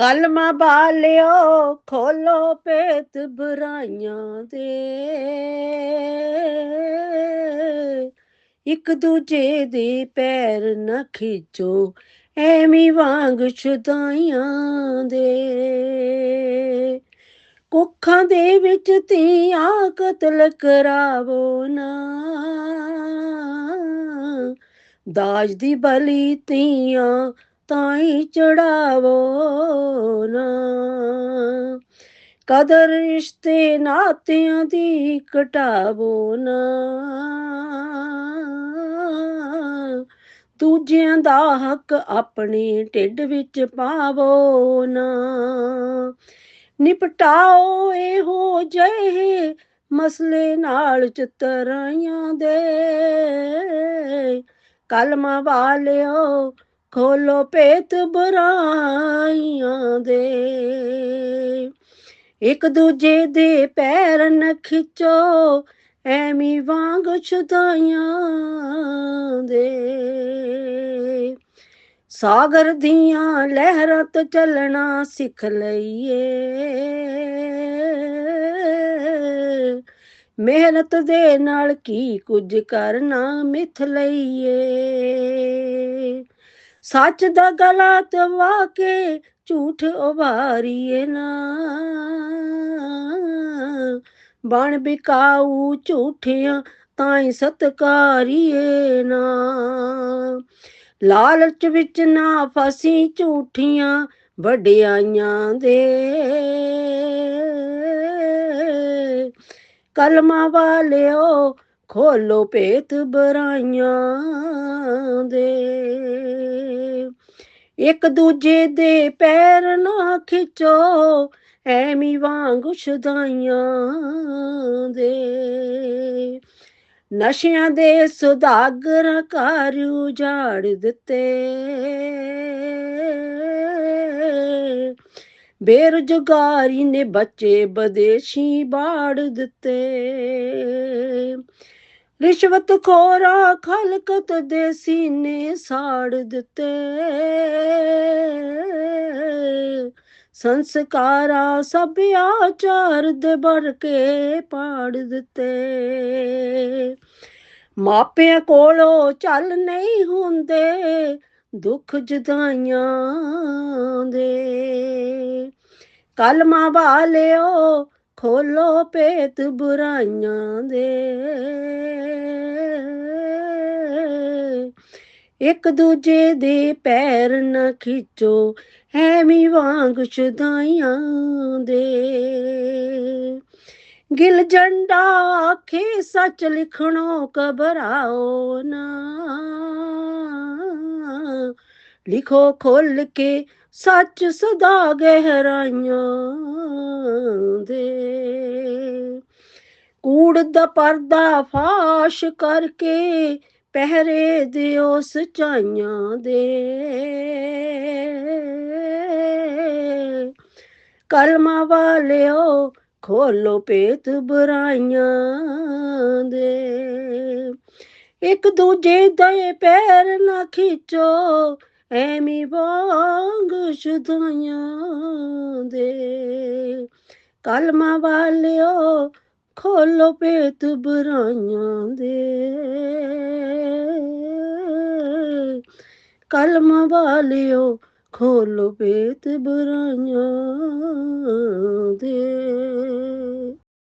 ਕਲਮਾ ਬਾਲਿਓ, ਖੋਲੋ ਪੇਤ ਬੁਰਾਈਆਂ ਦੇ। ਇੱਕ ਦੂਜੇ ਦੇ ਪੈਰ ਨਾ ਖਿੱਚੋ, ਐਵੇਂ ਵਾਂਗ ਛੁਦਾਈਆਂ ਦੇ। ਕੁੱਖਾਂ ਦੇ ਵਿੱਚ ਧੀਆਂ ਕਤਲ ਕਰਾਵੋ ਨਾ। ਦਾਜ ਦੀ ਬਲੀ ਧੀਆਂ ਤਾਈ ਚੜਾਵੋ ਨਾ। ਕਦਰ ਰਿਸ਼ਤੇ ਨਾਤਿਆਂ ਦੀ ਘਟਾਵੋ ਨਾ। ਦੂਜਿਆਂ ਦਾ ਹੱਕ ਆਪਣੇ ਢਿੱਡ ਵਿੱਚ ਪਾਵੋ ਨਾ। ਨਿਪਟਾਓ ਇਹੋ ਜਿਹੇ ਮਸਲੇ ਨਾਲ ਚਤਰਾਈਆਂ ਦੇ। ਕਲਮਾ ਵਾਲਿਓ ਖੋਲੋ ਭੇਤ ਬੁਰਾਈਆਂ ਦੇ। ਇੱਕ ਦੂਜੇ ਦੇ ਪੈਰ ਨ ਖਿੱਚੋ, ਐਵੇਂ ਵਾਂਗ ਛੁਦਾਈਆਂ ਦੇ। ਸਾਗਰ ਦੀਆਂ ਲਹਿਰਾਂ ਤੋਂ ਚੱਲਣਾ ਸਿੱਖ ਲਈਏ। ਮਿਹਨਤ ਦੇ ਨਾਲ ਕੀ ਕੁਝ ਕਰਨਾ ਮਿਥ ਲਈਏ। ਸੱਚ ਦਾ ਗਲਾ ਤਵਾ ਕੇ ਝੂਠ ਉਭਾਰੀਏ ਨਾ। ਬਣ ਬਿਕਾਊ ਝੂਠਿਆਂ ਤਾਈ ਸਤਕਾਰੀਏ ਨਾ। ਲਾਲਚ ਵਿੱਚ ਨਾ ਫਸੀ ਝੂਠੀਆਂ ਵਡਿਆਈਆਂ ਦੇ। ਕਲਮਾ ਵਾਲਿਓ ਖੋਲੋ ਭੇਤ ਬਰਾਈਆਂ ਦੇ। ਇੱਕ ਦੂਜੇ ਦੇ ਪੈਰ ਨਾ ਖਿੱਚੋ, ਐਵੇਂ ਵਾਂਗ ਛੁਦਾਈਆਂ ਦੇ। ਨਸ਼ਿਆਂ ਦੇ ਸੁਦਾਗਰ ਘਰ ਉਜਾੜ ਦਿੱਤੇ। ਬੇਰੁਜ਼ਗਾਰੀ ਨੇ ਬੱਚੇ ਬਦੇਸ਼ੀ ਬਾੜ ਦਿੱਤੇ। ਰਿਸ਼ਵਤ ਖੋਰਾ ਖਲਕਤ ਦੇ ਸੀਨੇ ਸਾੜ ਦਿੱਤੇ। ਸੰਸਕਾਰਾ ਸਭਿਆਚਾਰ ਦੇ ਬਰਕੇ ਪਾੜ ਦਿੱਤੇ। ਮਾਪਿਆਂ ਕੋਲੋਂ ਚੱਲ ਨਹੀਂ ਹੁੰਦੇ ਦੁੱਖ ਜੁਦਾਈਆਂ ਦੇ। ਕਲਮਾ ਵਾਲਿਓ ਖੋਲੋ ਪੇਤ ਬੁਰਾਈਆਂ ਦੇ। ਇੱਕ ਦੂਜੇ ਦੇ ਪੈਰ ਨਾ ਖਿੱਚੋ, ਐਵੇਂ ਵਾਂਗ ਛੁਦਾਈਆਂ ਦੇ। ਗਿਲ ਜੰਡਾ ਆਖੇ, ਸੱਚ ਲਿਖਣੋ ਕਬਰਾਓ ਨਾ। ਲਿਖੋ ਖੋਲ ਕੇ ਸੱਚ ਸਦਾ ਗਹਿਰਾਈਆਂ ਦੇ। ਕੂੜ ਦਾ ਪਰਦਾ ਫਾਸ਼ ਕਰਕੇ ਪਹਿਰੇ ਦਿਓ ਸਚਾਈਆਂ ਦੇ। ਕਲਮਾ ਵਾਲਿਓ ਖੋਲੋ ਪੇਤ ਬੁਰਾਈਆਂ ਦੇ। ਇੱਕ ਦੂਜੇ ਦੇ ਪੈਰ ਨਾ ਖਿੱਚੋ é mi boş ਦੁਨੀਆ ਦੇ। ਕਲਮਾ ਵਾਲਿਓ, ਖੋਲੋ ਪੇਤ ਬਰਾਈਆਂ ਦੇ। ਕਲਮਾ ਵਾਲਿਓ, ਖੋਲੋ ਪੇਤ ਬਰਾਈਆਂ ਦੇ।